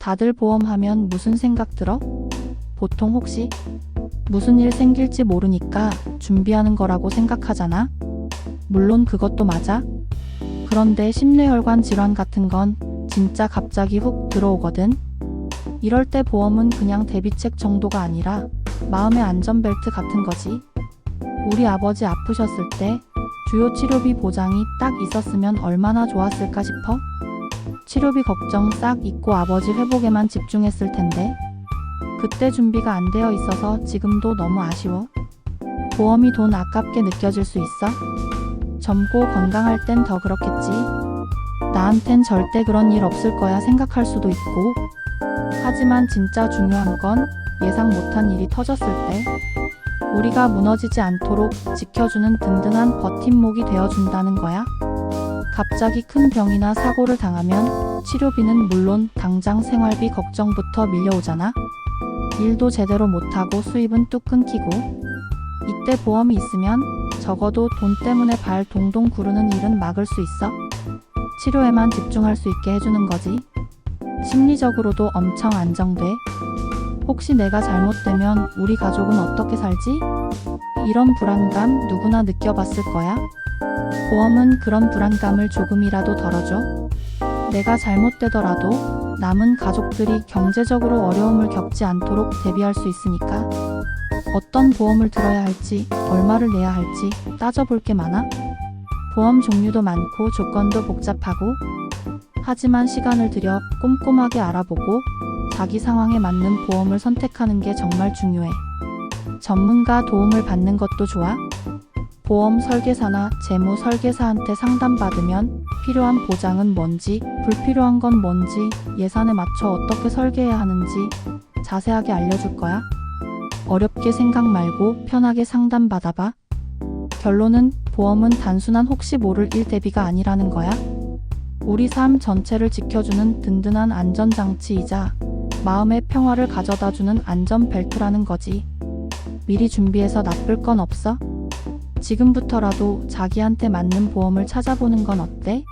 다들 보험하면 무슨 생각 들어? 보통 혹시 무슨 일 생길지 모르니까 준비하는 거라고 생각하잖아? 물론 그것도 맞아. 그런데 심뇌혈관 질환 같은 건 진짜 갑자기 훅 들어오거든. 이럴 때 보험은 그냥 대비책 정도가 아니라 마음의 안전벨트 같은 거지. 우리 아버지 아프셨을 때 주요 치료비 보장이 딱 있었으면 얼마나 좋았을까 싶어? 치료비 걱정 싹 잊고 아버지 회복에만 집중했을 텐데. 그때 준비가 안 되어 있어서 지금도 너무 아쉬워. 보험이 돈 아깝게 느껴질 수 있어? 젊고 건강할 땐 더 그렇겠지. 나한텐 절대 그런 일 없을 거야 생각할 수도 있고. 하지만 진짜 중요한 건 예상 못한 일이 터졌을 때 우리가 무너지지 않도록 지켜주는 든든한 버팀목이 되어준다는 거야. 갑자기 큰 병이나 사고를 당하면 치료비는 물론 당장 생활비 걱정부터 밀려오잖아. 일도 제대로 못하고 수입은 뚝 끊기고. 이때 보험이 있으면 적어도 돈 때문에 발 동동 구르는 일은 막을 수 있어. 치료에만 집중할 수 있게 해주는 거지. 심리적으로도 엄청 안정돼. 혹시 내가 잘못되면 우리 가족은 어떻게 살지? 이런 불안감 누구나 느껴봤을 거야. 보험은 그런 불안감을 조금이라도 덜어줘. 내가 잘못되더라도 남은 가족들이 경제적으로 어려움을 겪지 않도록 대비할 수 있으니까. 어떤 보험을 들어야 할지, 얼마를 내야 할지 따져볼 게 많아. 보험 종류도 많고 조건도 복잡하고. 하지만 시간을 들여 꼼꼼하게 알아보고 자기 상황에 맞는 보험을 선택하는 게 정말 중요해. 전문가 도움을 받는 것도 좋아. 보험 설계사나 재무 설계사한테 상담받으면 필요한 보장은 뭔지, 불필요한 건 뭔지, 예산에 맞춰 어떻게 설계해야 하는지 자세하게 알려줄 거야. 어렵게 생각 말고 편하게 상담받아봐. 결론은 보험은 단순한 혹시 모를 일 대비가 아니라는 거야. 우리 삶 전체를 지켜주는 든든한 안전장치이자 마음의 평화를 가져다주는 안전벨트라는 거지. 미리 준비해서 나쁠 건 없어? 지금부터라도 자기한테 맞는 보험을 찾아보는 건 어때?